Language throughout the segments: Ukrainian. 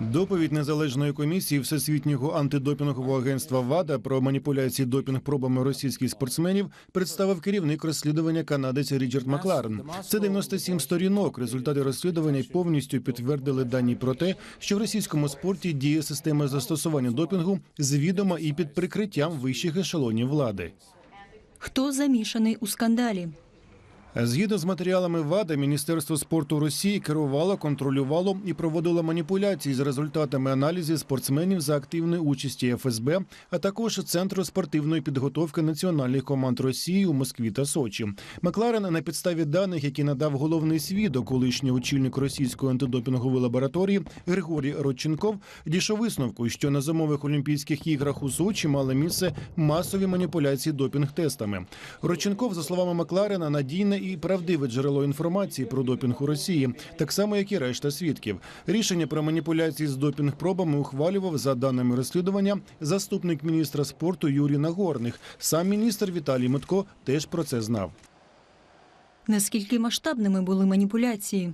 Доповідь незалежної комісії Всесвітнього антидопінгового агентства ВАДА про маніпуляції допінг-пробами російських спортсменів представив керівник розслідування канадець Річард Макларен. Це 97 сторінок. Результати розслідування повністю підтвердили дані про те, що в російському спорті діє система застосування допінгу звідома і під прикриттям вищих ешелонів влади. Хто замішаний у скандалі? Згідно з матеріалами ВАДА, Міністерство спорту Росії керувало, контролювало і проводило маніпуляції з результатами аналізів спортсменів за активної участі ФСБ, а також Центру спортивної підготовки національних команд Росії у Москві та Сочі. Макларен на підставі даних, які надав головний свідок, колишній очільник російської антидопінгової лабораторії Григорій Родченков, дійшов висновку, що на зимових Олімпійських іграх у Сочі мали місце масові маніпуляції допінг-тестами. Родченков, за словами Макларена, надійне і правдиве джерело інформації про допінг у Росії, так само як і решта свідків. Рішення про маніпуляції з допінг-пробами ухвалював за даними розслідування заступник міністра спорту Юрій Нагорних. Сам міністр Віталій Митко теж про це знав. Наскільки масштабними були маніпуляції?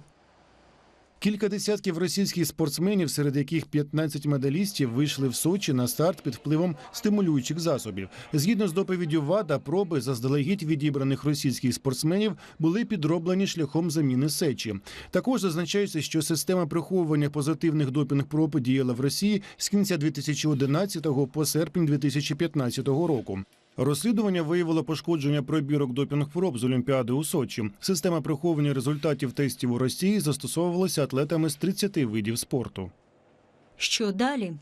Кілька десятків російських спортсменів, серед яких 15 медалістів, вийшли в Сочі на старт під впливом стимулюючих засобів. Згідно з доповіддю ВАДА, проби заздалегідь відібраних російських спортсменів були підроблені шляхом заміни сечі. Також зазначається, що система приховування позитивних допінг-проб діяла в Росії з кінця 2011 по серпень 2015 року. Розслідування виявило пошкодження пробірок допінг-проб з Олімпіади у Сочі. Система приховування результатів тестів у Росії застосовувалася атлетами з 30 видів спорту. Що далі?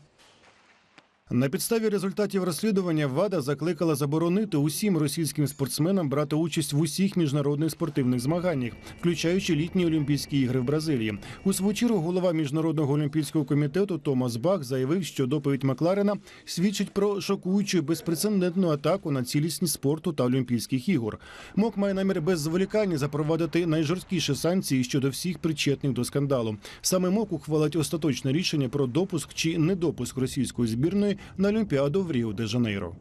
На підставі результатів розслідування ВАДА закликала заборонити усім російським спортсменам брати участь в усіх міжнародних спортивних змаганнях, включаючи літні Олімпійські ігри в Бразилії. У свою чергу голова міжнародного олімпійського комітету Томас Бах заявив, що доповідь Макларена свідчить про шокуючу безпрецедентну атаку на цілісність спорту та Олімпійських ігор. МОК має намір без зволікання запровадити найжорсткіші санкції щодо всіх причетних до скандалу. Саме МОК ухвалить остаточне рішення про допуск чи недопуск російської збірної на Олімпіаду в Ріо де Жанейро.